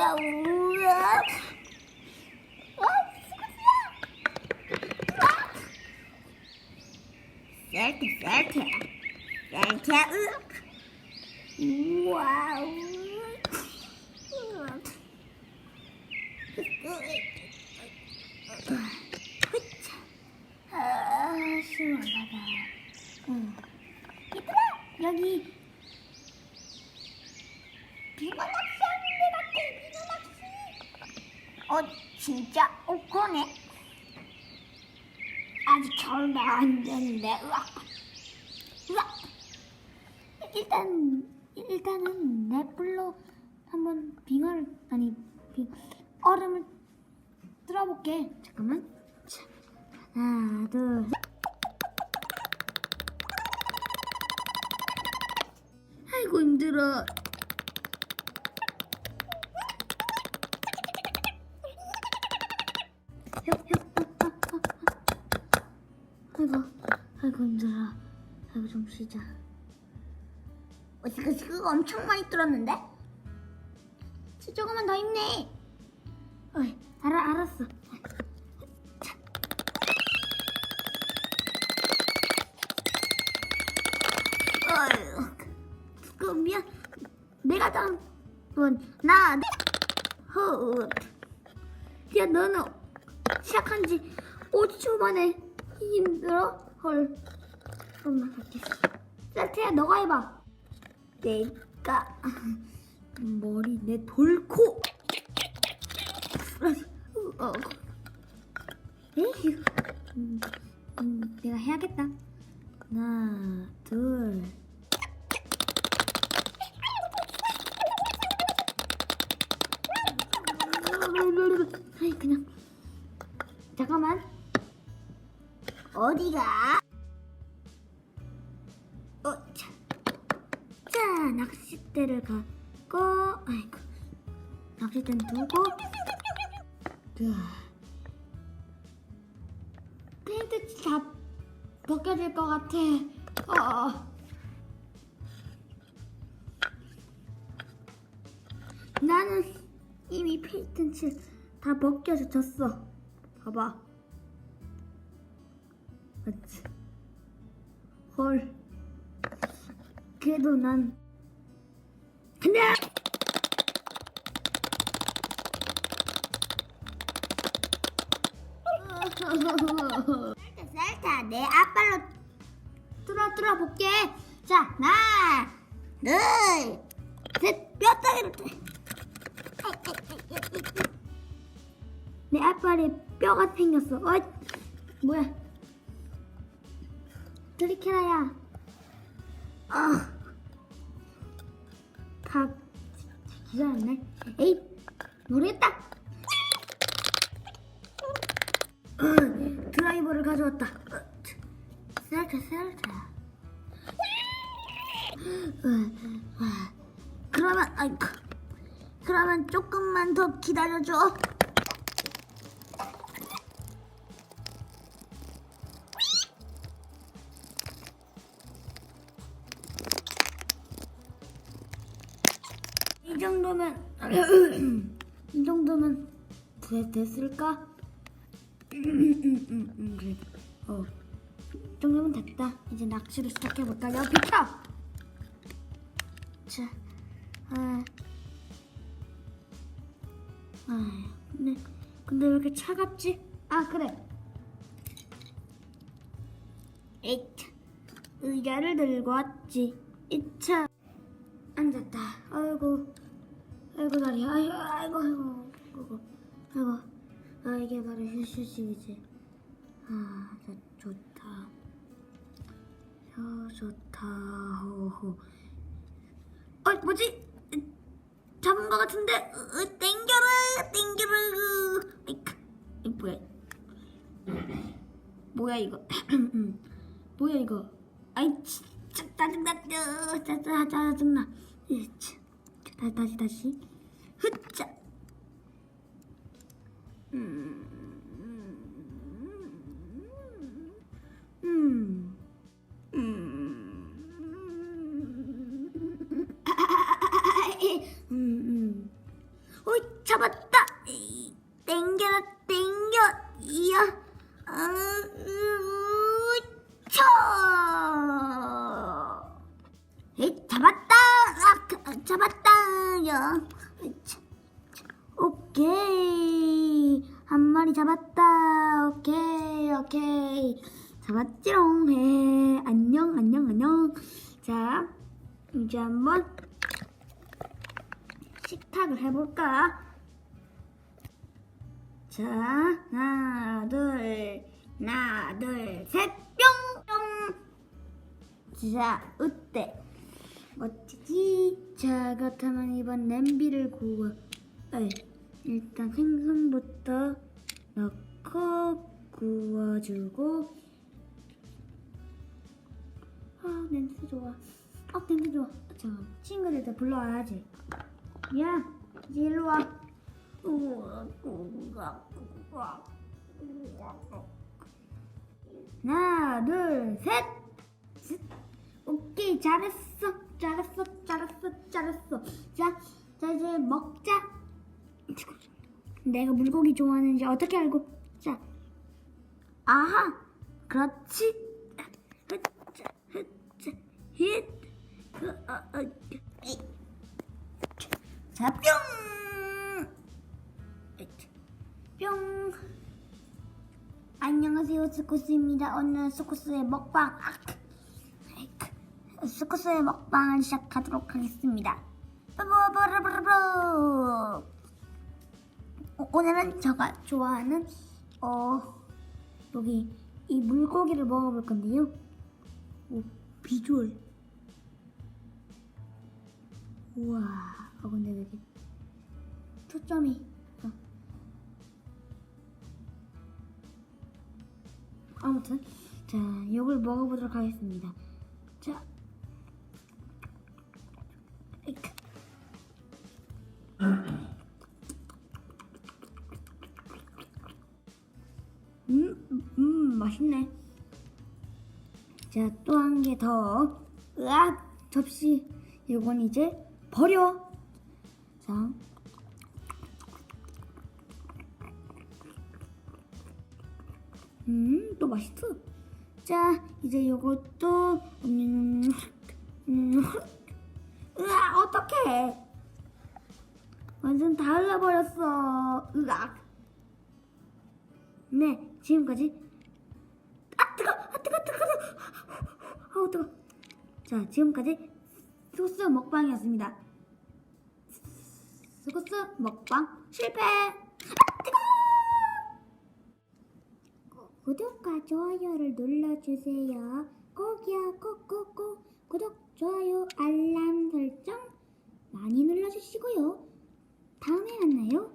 여기 뭐야? 우와. 어, 셀트, 셀트. 셀트, 으악. 와우. 으악. 아, 시원하다. 응. 얘들아, 여기 빙어 낚시하는 데 같아, 빙어 낚시. 어, 진짜? 어, 그러네. 아직 절대 안 되는데, 으악. 으악. 일단, 일단은 내 불로 한번 빙어를, 아니, 빙, 얼음을 뚫어볼게. 잠깐만. 자, 하나, 둘, 셋. 아이고, 힘들어. 좀 쉬자. 어, 지금, 지금 엄청 많이 뚫었는데? 지 조금만 더 힘내. 어이, 알아, 알았어. 자. 어휴, 그 미안. 내가 당, 넌, 나, 내, 허, 야, 너는 시작한 지 5초 만에 힘들어? 헐. 나 갈게. 세트야, 너가 해봐. 내가, 머리 내 돌코. 어, 에휴. 음, 음, 내가 해야겠다. 하나, 둘. 아이 그냥 잠깐만. 어디가? 낚싯대를 갖고, 아이고, 낚싯대는 두고. 자. 페인트 다 벗겨질 것 같아. 어. 나는 이미 페인트 칠다 벗겨졌어. 봐봐. 맞지? 헐. 그래도 난 근데 셀타 내 앞발로 뚫어 뚫어 볼게. 자 하나 둘셋. 뼈다귀를 내 앞발에 뼈가 생겼어. 어 뭐야? 드리케라야. 아, 다 기다렸네. 에이, 모르겠다. 어, 드라이버를 가져왔다. 셀타. 어, 그러면, 아이, 그러면 조금만 더 기다려줘. 정도면 이 정도면 되, 됐을까? 어, 이 정도면 됐다. 이제 낚시를 시작해 볼까? 야 비켜! 자, 아, 아, 근데 근데 왜 이렇게 차갑지? 아 그래. 에잇, 의자를 들고 왔지. 이차. 앉았다. 아이고, 아이고 다리, 아이고, 아이고, 아이고, 아이고, 아이고. 아 이게 바로 휴식이지. 아, 저, 좋다. 저 좋다. 호호. 어, 뭐지? 잡은 것 같은데, 으, 으, 땡겨라, 땡겨라. 아이카, 이 뭐야? 뭐야 이거? 뭐야 이거? 아이, 치, 으차, 짜증나, 짜증나. 으차. 다시, 다시, 다시. 음, 음, 음, 음, 음. 오, 잡았다. 아. 아, 그, 잡았다. 야. 으차. 오케이. 한 마리 잡았다. 오케이, 오케이. 잡았지롱. 해. 안녕, 안녕, 안녕. 자, 이제 한번 식탁을 해볼까? 자, 하나, 둘, 하나, 둘, 셋, 뿅! 뿅! 자, 어때? 멋지지? 자, 그렇다면 이번 냄비를 구워. 에이, 일단 생선부터 넣고 구워주고. 아, 냄새 좋아. 아, 냄새 좋아. 자, 친구들 다 불러와야지. 야, 이제 일로 와. 하나, 둘, 셋. 셋. 오케이, 잘했어, 잘했어, 잘했어, 잘했어. 자, 자 이제 먹자. 내가 물고기 좋아하는지 어떻게 알고? 자, 아하, 그렇지. 흐짜, 흐짜, 힛. 그, 어, 어, 이. 자, 뿅! 뿅! 안녕하세요, 스쿠스입니다. 오늘 스쿠스의 먹방, 아, 스쿠스의 먹방을 시작하도록 하겠습니다. 빠바바라바라바. 어, 오늘은 제가 좋아하는, 어, 여기 이 물고기를 먹어볼 건데요. 오, 비주얼. 우와, 아 근데 왜 이렇게 초점이 어. 아무튼 자 이걸 먹어보도록 하겠습니다. 자, 맛있네. 자, 또 한 개 더. 으악! 접시. 이건 이제 버려. 자. 음, 또 맛있어. 자, 이제 요것도, 음, 음, 으악, 어떡해. 완전 다 흘러버렸어. 으악. 네, 지금까지. 아, 뜨거! 아, 뜨거, 뜨거, 아우, 뜨거. 자, 지금까지 소스 먹방이었습니다. 소스 먹방 실패! 구독과 좋아요를 눌러주세요. 꼭이요, 꼭꼭꼭. 구독, 좋아요, 알람 설정 많이 눌러주시고요. 다음에 만나요.